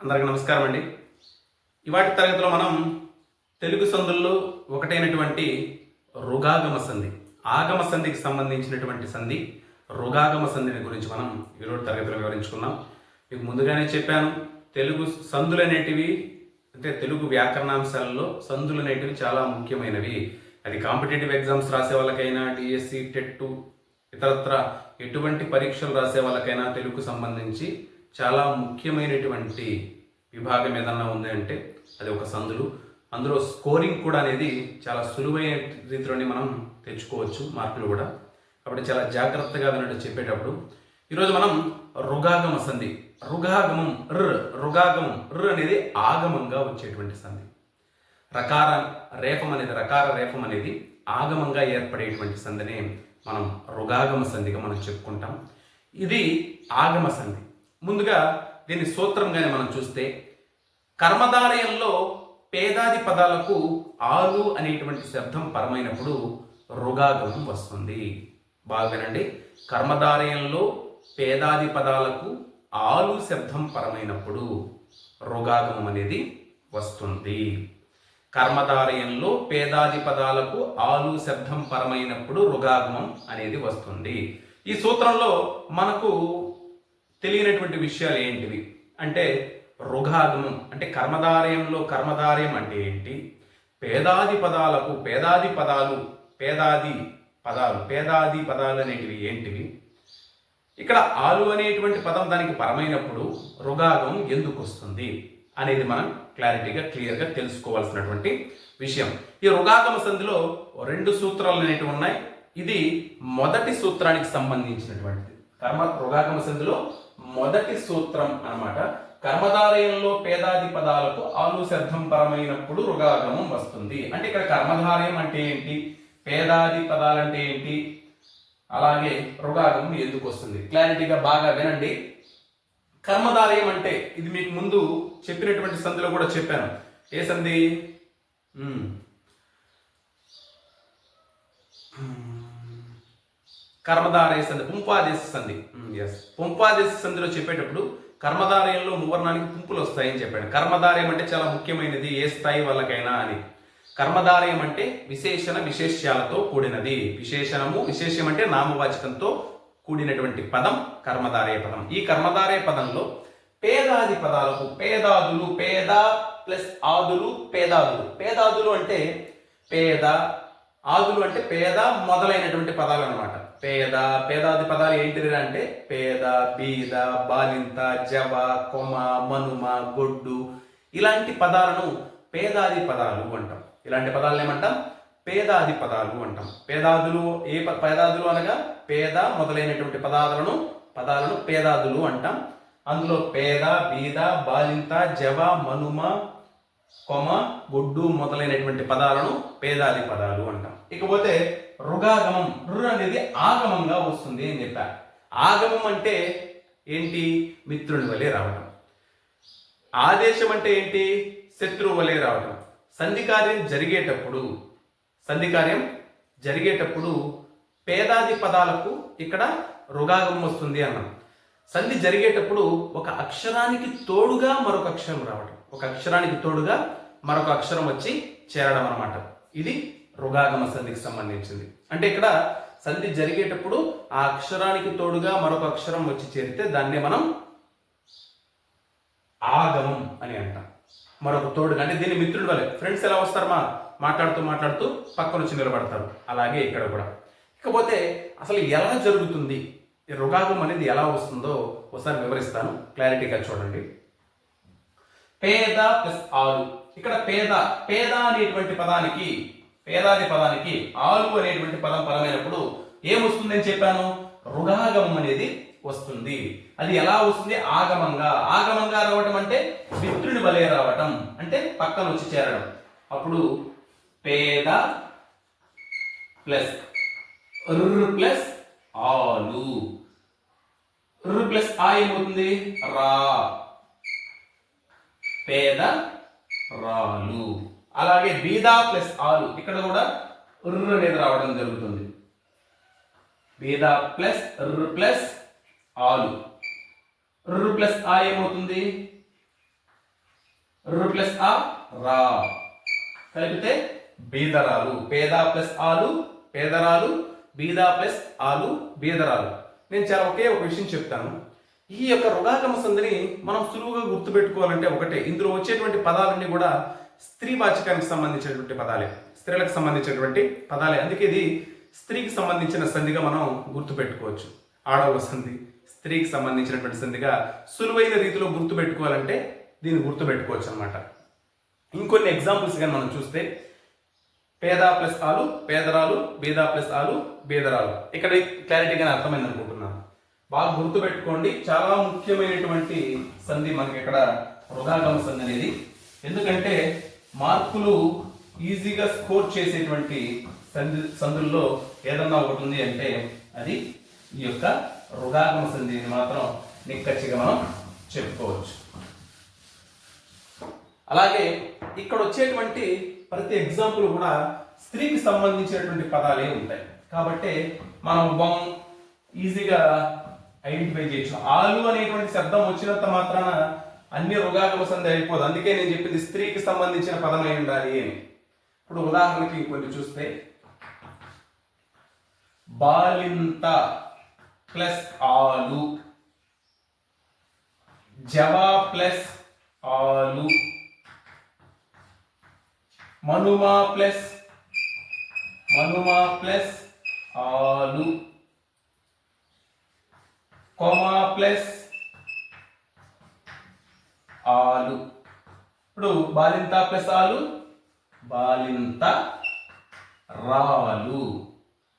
అందరికీ నమస్కారం అండి. ఇవాటి తరగతిలో మనం తెలుగు సందుల్లో ఒకటైనటువంటి రుగాగమ సంధి ఆగమ సంధికి సంబంధించినటువంటి సంధి రుగాగమ సంధిని గురించి మనం ఈరోజు తరగతిలో వివరించుకున్నాం మీకు ముందుగానే చెప్పాను తెలుగు సందులు అనేటివి అంటే తెలుగు వ్యాకరణాంశాలలో సందులు అనేటివి చాలా ముఖ్యమైనవి. అది కాంపిటేటివ్ ఎగ్జామ్స్ రాసే వాళ్ళకైనా డిఎస్సి టెట్ ఇతరత్ర ఎటువంటి పరీక్షలు రాసే వాళ్ళకైనా తెలుగుకు సంబంధించి చాలా ముఖ్యమైనటువంటి విభాగం ఏదన్నా ఉంది అంటే అది ఒక సందులు. అందులో స్కోరింగ్ కూడా అనేది చాలా సులువైన రీతిలోనే మనం తెచ్చుకోవచ్చు మార్కులు కూడా. కాబట్టి చాలా జాగ్రత్తగా వినట్టు చెప్పేటప్పుడు. ఈరోజు మనం రుగాగమ సంధి. రుగాగమం ర్ రుగాగమం ర్ అనేది ఆగమంగా వచ్చేటువంటి సంధి. రకార రేఫం అనేది రకార రేఫం అనేది ఆగమంగా ఏర్పడేటువంటి సంధిని మనం రుగాగమ సంధిగా మనం చెప్పుకుంటాం. ఇది ఆగమ సంధి. ముందుగా దీని సూత్రంగానే మనం చూస్తే కర్మధారయంలో పేదాది పదాలకు ఆలు అనేటువంటి శబ్దం పరమైనప్పుడు రుగాగమం వస్తుంది. బాగా వినండి. కర్మధారయంలో పేదాది పదాలకు ఆలు శబ్దం పరమైనప్పుడు రుగాగమం అనేది వస్తుంది. కర్మధారయంలో పేదాది పదాలకు ఆలు శబ్దం పరమైనప్పుడు రుగాగమం అనేది వస్తుంది. ఈ సూత్రంలో మనకు తెలియనటువంటి విషయాలు ఏంటివి? అంటే రుఘాగమం అంటే కర్మధారయంలో కర్మధారయం అంటే ఏంటి? పేదాది పదాలకు పేదాది పదాలు పేదాది పదాలు పేదాది పదాలు అనేటివి ఏంటివి? ఇక్కడ ఆలు అనేటువంటి పదం దానికి పరమైనప్పుడు రుగాగం ఎందుకు వస్తుంది అనేది మనం క్లారిటీగా క్లియర్గా తెలుసుకోవాల్సినటువంటి విషయం. ఈ రుగాగమ సంధిలో రెండు సూత్రాలు అనేటివి ఉన్నాయి. ఇది మొదటి సూత్రానికి సంబంధించినటువంటిది. కర్మ రుగాగమ సంధిలో మొదటి సూత్రం అన్నమాట. కర్మధారయంలో పేదాది పదాలకు ఆలు శబ్దం పరమైనప్పుడు రుగాగమం వస్తుంది. అంటే ఇక్కడ కర్మధారయం అంటే ఏంటి? పేదాది పదాలంటే ఏంటి? అలాగే రుగాగమం ఎందుకు వస్తుంది? క్లారిటీగా బాగా వినండి. కర్మధారయం అంటే ఇది మీకు ముందు చెప్పినటువంటి సంధిలో కూడా చెప్పాను. ఏ సంధి? కర్మధారయ సంధి పుంపాదేశ సంధి. పుంపాదేశ సంధిలో చెప్పేటప్పుడు కర్మధారయంలో మువర్ణానికి పుంపులు వస్తాయని చెప్పాడు. కర్మధారయం అంటే చాలా ముఖ్యమైనది ఏ స్థాయి వాళ్ళకైనా అని. కర్మధారయం అంటే విశేషణ విశేష్యాలతో కూడినది. విశేషణము విశేషం అంటే నామవాచకంతో కూడినటువంటి పదం కర్మధారయ పదం. ఈ కర్మధారయ పదంలో పేదాది పదాలకు పేదాదులు పేద ప్లస్ ఆదులు పేదాదులు. పేదాదులు అంటే పేద ఆదులు అంటే పేద మొదలైనటువంటి పదాలు అనమాట పేద పేదాది పదాలు ఏంటిది అంటే పేద బీద బాలింత జవ కొమ మనుమ గొడ్డు ఇలాంటి పదాలను పేదాది పదాలు అంటాం. ఇలాంటి పదాలను ఏమంటాం? పేదాది పదాలు అంటాం. పేదాదులు ఏ పేదాదులు అనగా పేద మొదలైనటువంటి పదాలను పదాలను పేదాదులు అంటాం. అందులో పేద బీద బాలింత జవ మనుమ కొమ గొడ్డు మొదలైనటువంటి పదాలను పేదాది పదాలు అంటాం. ఇకపోతే రుగాగమం రు అనేది ఆగమంగా వస్తుంది అని చెప్పారు ఆగమం అంటే ఏంటి? మిత్రుని వలె రావటం. ఆదేశం అంటే ఏంటి? శత్రువు వలె రావడం సంధి కార్యం జరిగేటప్పుడు సంధి కార్యం జరిగేటప్పుడు పేదాది పదాలకు ఇక్కడ రుగాగమం వస్తుంది అన్నాం. సంధి జరిగేటప్పుడు ఒక అక్షరానికి తోడుగా మరొక అక్షరం రావడం ఒక అక్షరానికి తోడుగా మరొక అక్షరం వచ్చి చేరడం అన్నమాట. ఇది రుగాగమ సంధికి సంబంధించింది. అంటే ఇక్కడ సంధి జరిగేటప్పుడు ఆ అక్షరానికి తోడుగా మరొక అక్షరం వచ్చి చేరితే దాన్ని మనం ఆగమం అని అంటాం. మరొక తోడుగా అంటే దీన్ని మిత్రుడు వలె ఫ్రెండ్స్ ఎలా వస్తారు మా మాట్లాడుతూ మాట్లాడుతూ పక్కన వచ్చి నిలబడతారు. అలాగే ఇక్కడ కూడా. ఇకపోతే అసలు ఎలా జరుగుతుంది? రుగాగం అనేది ఎలా వస్తుందో ఒకసారి వివరిస్తాను. క్లారిటీగా చూడండి. పేద ప్లస్ ఆరు. ఇక్కడ పేద పేద అనేటువంటి పదానికి పేదాది పదానికి ఆలు అనేటువంటి పదం పరమైనప్పుడు ఏమొస్తుందని చెప్పాను? రుగాగమం అనేది వస్తుంది. అది ఎలా వస్తుంది? ఆగమంగా. ఆగమంగా రావటం అంటే మిత్రుని బలే రావటం. అంటే పక్కన వచ్చి చేరడం. అప్పుడు పేద ప్లస్ ర్ ప్లస్ ఆలు. ర్ ప్లస్ ఆ ఏమవుతుంది? రా. పేద రాలు. అలాగే బీదా ప్లస్ ఆలు ఇక్కడ కూడా ర్ అనేది రావడం జరుగుతుంది. బీదా ప్లస్ రు ప్లస్ ఆలు. ర్ ప్లస్ ఆ ఏమవుతుంది? రు ప్లస్ ఆ రా. కలిపితే బీదరాలు. పేద ప్లస్ ఆలు పేదరాలు. బీదా ప్లస్ ఆలు బీదరాలు. నేను చాలా ఒకే ఒక విషయం చెప్తాను. ఈ యొక్క రుగాగమ సంధిని మనం సులువుగా గుర్తుపెట్టుకోవాలంటే ఒకటే. ఇందులో వచ్చేటువంటి పదాలన్నీ కూడా స్త్రీ వాచకానికి సంబంధించినటువంటి పదాలే స్త్రీలకు సంబంధించినటువంటి పదాలే. అందుకే ఇది స్త్రీకి సంబంధించిన సంధిగా మనం గుర్తుపెట్టుకోవచ్చు. ఆడవ సంధి స్త్రీకి సంబంధించినటువంటి సంధిగా సులువైన రీతిలో గుర్తుపెట్టుకోవాలంటే దీన్ని గుర్తుపెట్టుకోవచ్చు అనమాట ఇంకొన్ని ఎగ్జాంపుల్స్ కానీ మనం చూస్తే పేద ప్లస్ ఆలు పేదరాలు బేద ప్లస్ ఆలు బేదరాలు. ఇక్కడ క్లారిటీగానే అర్థమైంది అనుకుంటున్నాను. బాగా గుర్తుపెట్టుకోండి. చాలా ముఖ్యమైనటువంటి సంధి మనకి ఇక్కడ వృధాగమ సంధి అనేది. ఎందుకంటే మార్కులు ఈజీగా స్కోర్ చేసేటువంటి సంధి సంధుల్లో ఏదన్నా ఒకటి ఉంది అంటే అది ఈ యొక్క రుగాగమ సంధి అని మాత్రం నిక్కచ్చిగా మనం చెప్పుకోవచ్చు. అలాగే ఇక్కడ వచ్చేటువంటి ప్రతి ఎగ్జాంపుల్ కూడా స్త్రీకి సంబంధించినటువంటి పదాలే ఉంటాయి. కాబట్టి మనం బొమ్ ఈజీగా ఐడెంటిఫై చేయొచ్చు. ఆలు అనేటువంటి శబ్దం వచ్చినంత మాత్రాన అన్ని రుగాగమ సంధి అయిపోదు. అందుకే నేను చెప్పింది స్త్రీకి సంబంధించిన పదం ఉండాలి అని. ఇప్పుడు ఉదాహరణకి ఇంకొన్ని చూస్తే బాలింత ప్లస్ ఆలు జవా ప్లస్ ఆలు మనుమా ప్లస్ మనుమా ప్లస్ ఆలు కొమా ప్లస్ ఆలు. ఇప్పుడు బాలింత ప్లస్ ఆలు బాలింత రాలు.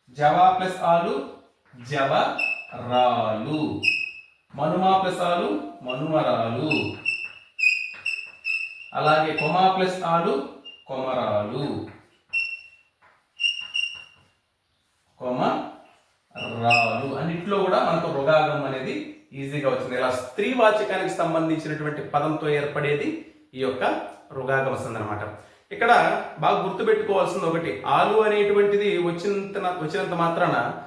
జవా ప్లస్ ఆలు జవ రాలు. మనుమా ప్లస్ ఆలు మనుమరాలు అలాగే కొమా ప్లస్ ఆలు కొమరాలు కొమ రాలు. అన్నిట్లో కూడా మనకు రుగాగం అనేది ఈజీగా వచ్చింది. ఇలా స్త్రీవాచకానికి సంబంధించినటువంటి పదంతో ఏర్పడేది ఈ యొక్క రుగాగమ సంధి అనమాట ఇక్కడ బాగా గుర్తుపెట్టుకోవాల్సింది ఒకటి. ఆలు అనేటువంటిది వచ్చినంత వచ్చినంత మాత్రాన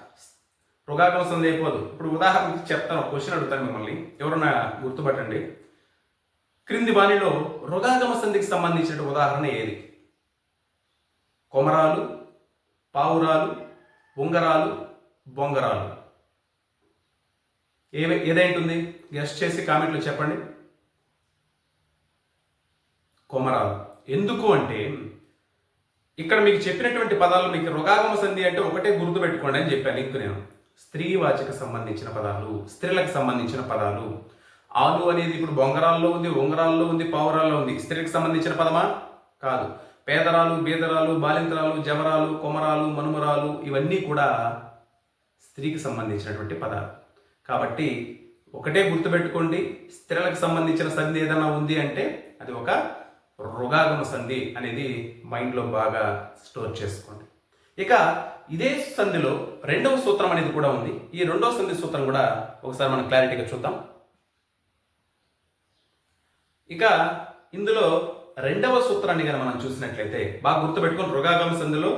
రుగాగమ సంధి అయిపోదు. ఇప్పుడు ఉదాహరణకి చెప్తాను క్వశ్చన్ అడుగుతాను మిమ్మల్ని. ఎవరన్నా గుర్తుపట్టండి. క్రింది బాణిలో రుగాగమ సంధికి సంబంధించిన ఉదాహరణ ఏది? కొమరాలు పావురాలు ఉంగరాలు బొంగరాలు. ఏమి ఏదైంటుంది గెస్ట్ చేసి కామెంట్లో చెప్పండి. కొమరాలు. ఎందుకు అంటే ఇక్కడ మీకు చెప్పినటువంటి పదాలు మీకు రుగాగమ సంధి అంటే ఒకటే గుర్తుపెట్టుకోండి అని చెప్పాను ఇంక నేను. స్త్రీవాచకు సంబంధించిన పదాలు స్త్రీలకు సంబంధించిన పదాలు. ఆలు అనేది ఇప్పుడు బొంగరాల్లో ఉంది ఉంగరాల్లో ఉంది పావురాల్లో ఉంది. స్త్రీలకు సంబంధించిన పదమా? కాదు. పేదరాలు బీదరాలు బాలింతరాలు జవరాలు కొమరాలు మనుమరాలు ఇవన్నీ కూడా స్త్రీకి సంబంధించినటువంటి పదాలు. కాబట్టి ఒకటే గుర్తుపెట్టుకోండి స్త్రీలకు సంబంధించిన సంధి ఏదైనా ఉంది అంటే అది ఒక రుగాగమ సంధి అనేది మైండ్లో బాగా స్టోర్ చేసుకోండి. ఇక ఇదే సంధిలో రెండవ సూత్రం అనేది కూడా ఉంది. ఈ రెండవ సంధి సూత్రం కూడా ఒకసారి మనం క్లారిటీగా చూద్దాం. ఇక ఇందులో రెండవ సూత్రాన్ని కనుక మనం చూసినట్లయితే బాగా గుర్తుపెట్టుకుని రుగాగమ సంధిలో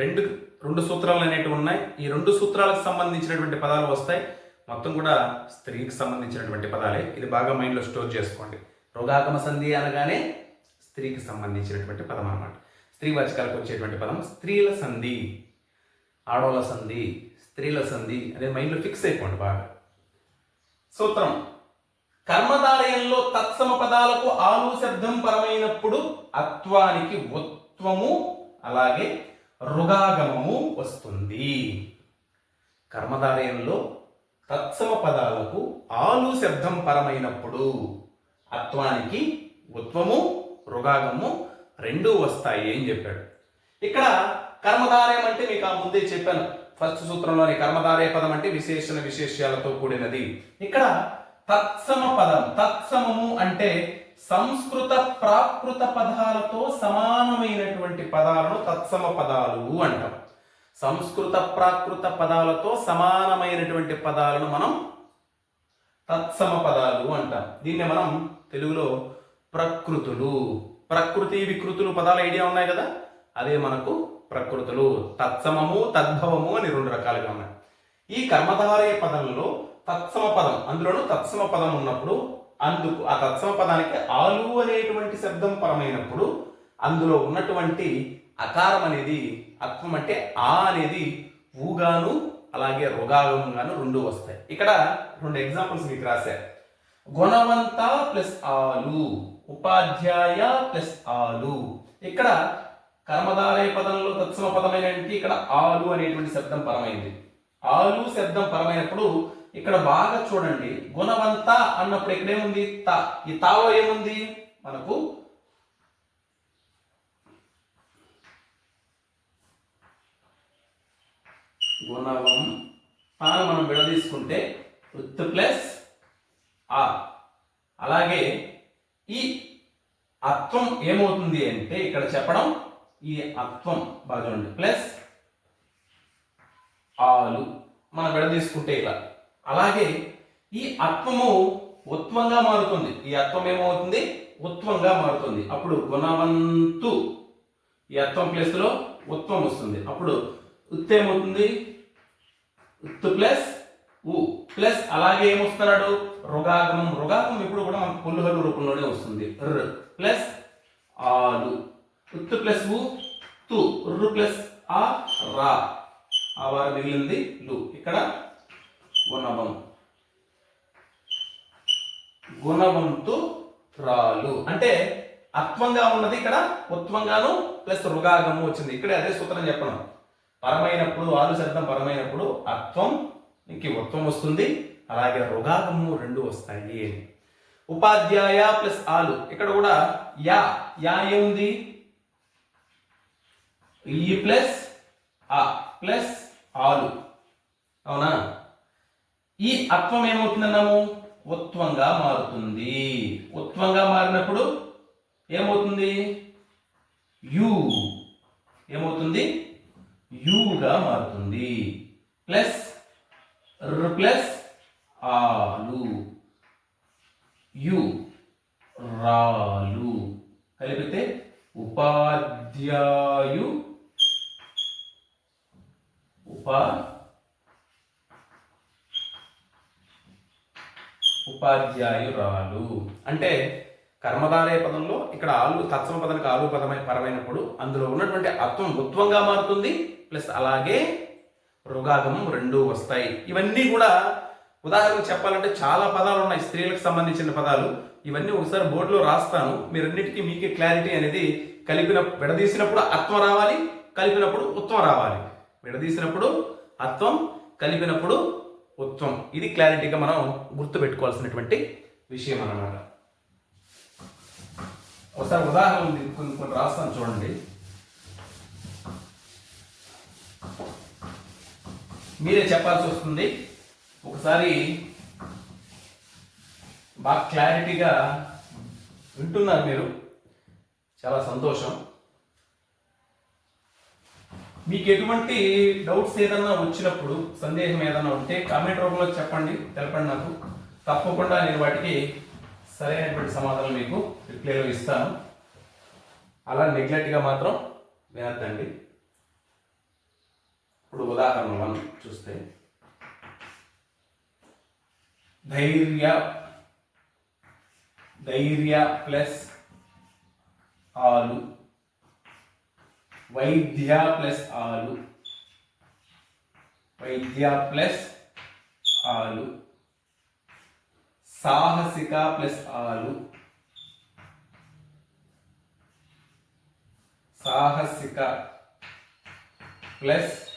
రెండు రెండు సూత్రాలు అనేటివి ఉన్నాయి. ఈ రెండు సూత్రాలకు సంబంధించినటువంటి పదాలు వస్తాయి. మొత్తం కూడా స్త్రీకి సంబంధించినటువంటి పదాలే. ఇది బాగా మైండ్లో స్టోర్ చేసుకోండి. రోగాగమ సంధి అనగానే స్త్రీకి సంబంధించినటువంటి పదం అనమాట స్త్రీ వాచకాలకు వచ్చేటువంటి పదం స్త్రీల సంధి ఆడోళ్ళ సంధి స్త్రీల సంధి అనేది మైండ్లో ఫిక్స్ అయిపోండి బాగా. సూత్రం కర్మధారయంలో తత్సమ పదాలకు ఆలు శబ్దం పరమైనప్పుడు అత్వానికి ఉత్వము అలాగే రుగాగమము వస్తుంది. కర్మధారయంలో తత్సమ పదాలకు ఆలు శబ్దం పరమైనప్పుడు అత్వానికి ఉత్వము రుగాగము రెండూ వస్తాయి అని చెప్పాడు. ఇక్కడ కర్మధారయం అంటే మీకు ఆ ముందే చెప్పాను. ఫస్ట్ సూత్రంలోని కర్మధారయ పదం అంటే విశేషణ విశేష్యాలతో కూడినది. ఇక్కడ తత్సమ పదం తత్సమము అంటే సంస్కృత ప్రాకృత పదాలతో సమానమైనటువంటి పదాలను తత్సమ పదాలు అంటాం. సంస్కృత ప్రాకృత పదాలతో సమానమైనటువంటి పదాలను మనం తత్సమ పదాలు అంటాం. దీన్ని మనం తెలుగులో ప్రకృతులు. ప్రకృతి వికృతులు పదాల ఐడియా ఉన్నాయి కదా? అదే మనకు ప్రకృతులు. తత్సమము తద్భవము అని రెండు రకాలుగా ఉన్నాయి. ఈ కర్మధారయ పదంలో తత్సమ పదం అందులోనూ తత్సమ పదం ఉన్నప్పుడు అందుకు ఆ తత్సమ పదానికి ఆలు అనేటువంటి శబ్దం పరమైనప్పుడు అందులో ఉన్నటువంటి అకారం అనేది అత్వం అంటే ఆ అనేది ఊగాను అలాగే రుగాగంగాను రెండు వస్తాయి. ఇక్కడ రెండు ఎగ్జాంపుల్స్ మీకు రాశారు. గుణవంత ప్లస్ ఆలు ఉపాధ్యాయ ప్లస్ ఆలు. ఇక్కడ కర్మధారయ పదంలో తత్సమ పదమైనటువంటి ఇక్కడ ఆలు అనేటువంటి శబ్దం పరమైంది. ఆలు శబ్దం పరమైనప్పుడు ఇక్కడ బాగా చూడండి. గుణవంత అన్నప్పుడు ఇక్కడేముంది త. ఈ తాలో ఏముంది? మనకు గుణవం తాను మనం విడదీసుకుంటే ఉత్ ప్లస్ ఆ అలాగే ఈ అత్వం ఏమవుతుంది అంటే ఇక్కడ చెప్పడం ఈ అత్వం బాగా చూడండి. ప్లస్ ఆలు మనం విడదీసుకుంటే ఇలా. అలాగే ఈ అత్వము ఉత్వంగా మారుతుంది. ఈ అత్వం ఏమవుతుంది? ఉత్వంగా మారుతుంది. అప్పుడు గుణవంతు ఈ అత్వం ప్లేస్లో ఉత్వం వస్తుంది. అప్పుడు ఉత్ ఏమవుతుంది? ఉత్ ప్లస్ ఉ ప్లస్ అలాగే ఏమొస్తున్నాడు? రుగాగమం రుగాగమం ఇప్పుడు కూడా మనకు పుల్లుహలు రూపంలోనే వస్తుంది. ర్. ప్లస్ ఆలు. ఉత్ ప్లస్ ఉ తు. రు ప్లస్ ఆ. రా. ఆ వారు మిగిలింది లు. ఇక్కడ గుణవం. గుణవంతు రాలు. అంటే అత్వంగా ఉన్నది ఇక్కడ ఉత్వంగాను ప్లస్ రుగాగము వచ్చింది. ఇక్కడే అదే సూత్రం చెప్పడం పరమైనప్పుడు ఆలు శబ్దం పరమైనప్పుడు అత్వం ఇంకి ఉత్వం వస్తుంది. అలాగే రుగాగము రెండు వస్తాయి ఉపాధ్యాయ ప్లస్ ఆలు. ఇక్కడ కూడా యా యా ఏముంది? ఈ ప్లస్ ఆ ప్లస్ ఆలు. అవునా? ఈ అత్వం ఏమవుతుందన్నాము? ఉత్వంగా మారుతుంది. ఉత్వంగా మారినప్పుడు ఏమవుతుంది? యు. ఏమవుతుంది? యుగా మారుతుంది. ప్లస్ ర్ ప్లస్ ఆలు. యు రాలు. కలిపితే ఉపాధ్యాయు ఉపా ఉపాధ్యాయురాలు అంటే కర్మధారయ పదంలో ఇక్కడ ఆలు తత్సమ పదానికి ఆలు పదమై పరమైనప్పుడు అందులో ఉన్నటువంటి అత్వం ఉత్వంగా మారుతుంది. ప్లస్ అలాగే రుగాగమం రెండూ వస్తాయి. ఇవన్నీ కూడా ఉదాహరణకు చెప్పాలంటే చాలా పదాలు ఉన్నాయి స్త్రీలకు సంబంధించిన పదాలు. ఇవన్నీ ఒకసారి బోర్డులో రాస్తాను. మీరన్నిటికీ మీకే క్లారిటీ అనేది కలిపిన విడదీసినప్పుడు అత్వం రావాలి కలిపినప్పుడు ఉత్వం రావాలి. విడదీసినప్పుడు అత్వం కలిపినప్పుడు ఉత్వం. ఇది క్లారిటీగా మనం గుర్తు పెట్టుకోవాల్సినటువంటి విషయం అన్నమాట. ఒకసారి ఉదాహరణ ఉంది కొన్ని కొన్ని రాస్తాను చూడండి. మీరే చెప్పాల్సి వస్తుంది. ఒకసారి బాగా క్లారిటీగా వింటున్నారు మీరు. చాలా సంతోషం. మీకు ఎటువంటి డౌట్స్ ఏదన్నా వచ్చినప్పుడు సందేహం ఏదన్నా ఉంటే కామెంట్ రూపంలో చెప్పండి తెలపండి నాకు. తప్పకుండా నేను వాటికి సరైనటువంటి సమాధానం మీకు రిప్లైలో ఇస్తాను. అలా నెగ్లెక్ట్గా మాత్రం వినద్దండి. ఇప్పుడు ఉదాహరణ వన్ చూస్తే ధైర్య ధైర్య ప్లస్ ఆలు. వైద్య ప్లస్ ఆలు. వైద్య ప్లస్ ఆలు. సాహసిక ప్లస్ ఆలు. సాహసిక ప్లస్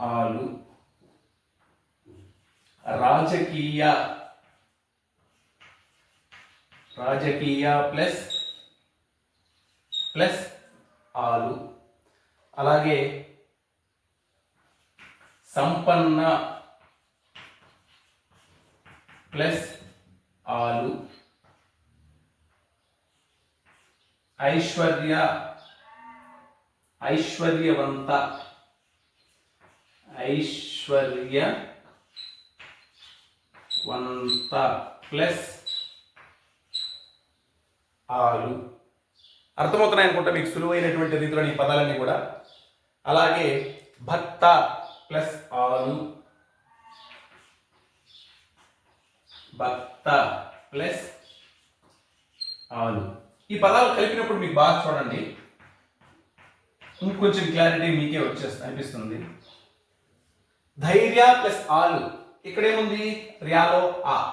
ఆలు. రాజకీయ. రాజకీయ ప్లస్ ప్లస్ ఆలు. అలాగే సంపన్న ప్లస్ ఆలు. ఐశ్వర్య ఐశ్వర్యవంత ఐశ్వర్య వంత ప్లస్ ఆలు అర్థమవుతున్నాయి అనుకుంటా మీకు సులువైనటువంటి రీతిలో ఈ పదాలన్నీ కూడా. అలాగే భక్త ప్లస్ ఆలు భక్త ప్లస్ ఆలు ఈ పదాలు కలిపినప్పుడు మీకు బాగా చూడండి. ఇంకొంచెం క్లారిటీ మీకే వచ్చేస్తుంది అనిపిస్తుంది. ధైర్య ప్లస్ ఆలు. ఇక్కడేముంది? ర్యాలో ఆ.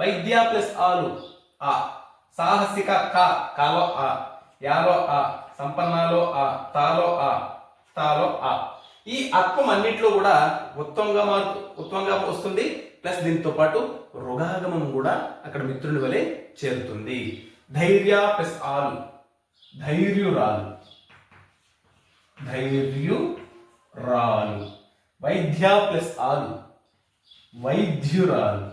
వైద్య ప్లస్ ఆలు ఆ. సాహసిక క కాలో ఆ. యాలో ఆ. సంపన్నాలో ఆ. తాలో ఆ. తాలో ఆ. ఈ అత్వం అన్నిట్లో కూడా ఉత్తంగా మార్పు ఉత్తంగా వస్తుంది ప్లస్ దీంతో పాటు రుగాగమం కూడా అక్కడ మిత్రుని వలె చేరుతుంది. ధైర్య ప్లస్ ఆలు. ధైర్యురాలు. ధైర్యురాలు. వైద్య ప్లస్ ఆలు. వైద్యురాలు.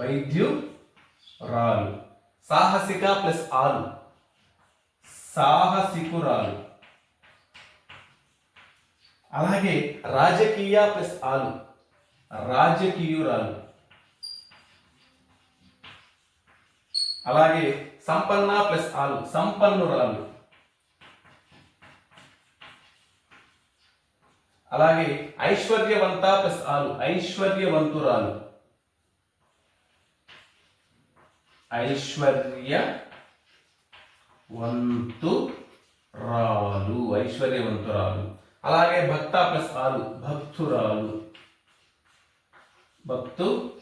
వైద్యురాలు. సాహసిక ప్లస్ ఆలు. సాహసికురాలు. అలాగే రాజకీయ ప్లస్ ఆలు. రాజకీయురాలు. అలాగే సంపన్న ప్లస్ ఆలు. సంపన్నురాలు. అలాగే ఐశ్వర్యవంత ప్లస్ ఆలు. ఐశ్వర్యవంతురాలు. ఐశ్వర్య వంతురాలు ఐశ్వర్యవంతురాలు. అలాగే భక్త ప్లస్ ఆలు. భక్తురాలు. భక్తు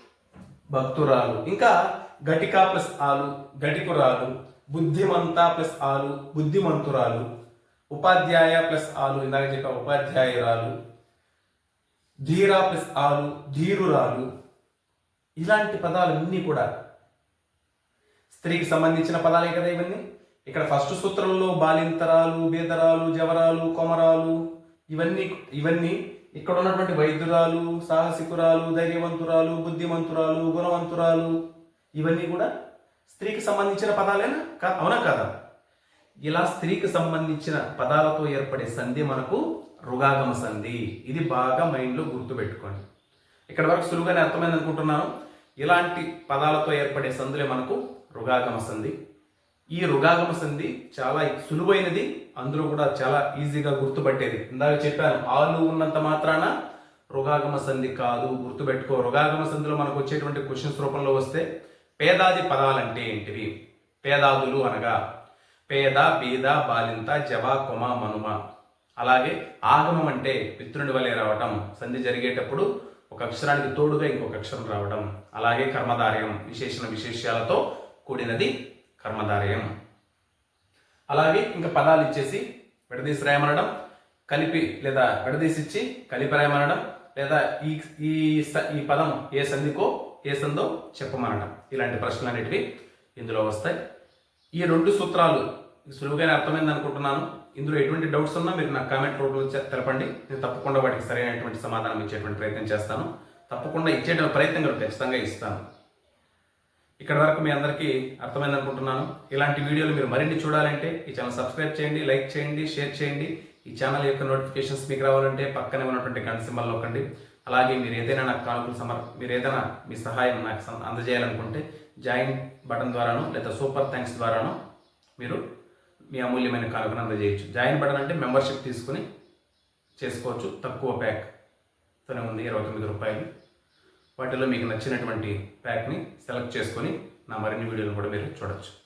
భక్తురాలు. ఇంకా గటికా ప్లస్ ఆలు ఘటికురాలు. బుద్ధిమంత ప్లస్ ఆలు బుద్ధిమంతురాలు. ఉపాధ్యాయ ప్లస్ ఆలు ఇందాక చెప్పా ఉపాధ్యాయురాలు ధీర ప్లస్ ఆలు ధీరురాలు ఇలాంటి పదాలన్నీ కూడా స్త్రీకి సంబంధించిన పదాలే కదా ఇవన్నీ. ఇక్కడ ఫస్ట్ సూత్రంలో బాలింతరాలు బేదరాలు జవరాలు కొమరాలు ఇవన్నీ ఇవన్నీ ఇక్కడ ఉన్నటువంటి వైద్యురాలు సాహసికురాలు ధైర్యవంతురాలు బుద్ధిమంతురాలు గుణవంతురాలు ఇవన్నీ కూడా స్త్రీకి సంబంధించిన పదాలేనా? కా- అవునా కదా? ఇలా స్త్రీకి సంబంధించిన పదాలతో ఏర్పడే సంధి మనకు రుగాగమ సంధి. ఇది బాగా మైండ్లో గుర్తుపెట్టుకోండి ఇక్కడ వరకు సులువుగానే అర్థమైంది అనుకుంటున్నాను. ఇలాంటి పదాలతో ఏర్పడే సంధులే మనకు రుగాగమ సంధి. ఈ రుగాగమ సంధి చాలా సులువైనది అందులో కూడా చాలా ఈజీగా గుర్తుపట్టేది. ఇందాక చెప్పాను ఆలు ఉన్నంత మాత్రాన రుగాగమ సంధి కాదు గుర్తుపెట్టుకో రుగాగమ సంధిలో మనకు వచ్చేటువంటి క్వశ్చన్స్ రూపంలో వస్తే పేదాది పదాలంటే ఏంటివి? పేదాదులు అనగా పేద బీద బాలింత జవ కొమ మనుమ. అలాగే ఆగమం అంటే పితృని వలె రావటం సంధి జరిగేటప్పుడు ఒక అక్షరానికి తోడుగా ఇంకొక అక్షరం రావడం అలాగే కర్మధారయం విశేషణ విశేషాలతో కూడినది కర్మధారయం. అలాగే ఇంకా పదాలు ఇచ్చేసి విడదీసి రాయమనడం కలిపి లేదా విడదీసి ఇచ్చి కలిపి రాయమనడం లేదా ఈ ఈ స- ఈ పదం ఏ సంధికో ఏ సందో చెప్పమనడం. ఇలాంటి ప్రశ్నలు అనేటివి ఇందులో వస్తాయి. ఈ రెండు సూత్రాలు సులువుగానే అర్థమైంది అనుకుంటున్నాను. ఇందులో ఎటువంటి డౌట్స్ ఉన్నా మీరు నాకు కామెంట్ రూపంలో తెలపండి. నేను తప్పకుండా వాటికి సరైనటువంటి సమాధానం ఇచ్చేటువంటి ప్రయత్నం చేస్తాను. తప్పకుండా ఇచ్చే ప్రయత్నం కూడా ఖచ్చితంగా ఇస్తాను. ఇక్కడ వరకు మీ అందరికీ అర్థమైంది అనుకుంటున్నాను. ఇలాంటి వీడియోలు మీరు మరిన్ని చూడాలంటే ఈ ఛానల్ సబ్స్క్రైబ్ చేయండి లైక్ చేయండి షేర్ చేయండి. ఈ ఛానల్ యొక్క నోటిఫికేషన్స్ మీకు రావాలంటే పక్కనే ఉన్నటువంటి గంట సింబల్ నొక్కండి. అలాగే మీరు ఏదైనా నాకు కానుకలు సమర్ మీరు ఏదైనా మీ సహాయం నాకు అందజేయాలనుకుంటే జాయిన్ బటన్ ద్వారాను లేదా సూపర్ థ్యాంక్స్ ద్వారాను మీరు మీ అమూల్యమైన కానుకను అందజేయచ్చు. జాయిన్ బటన్ అంటే మెంబర్షిప్ తీసుకుని చేసుకోవచ్చు. తక్కువ ప్యాక్ తోనే ఉంది ఇరవై తొమ్మిది రూపాయలు. వాటిలో మీకు నచ్చినటువంటి ప్యాక్ని సెలెక్ట్ చేసుకొని నా మరిన్ని వీడియోలు కూడా మీరు చూడొచ్చు.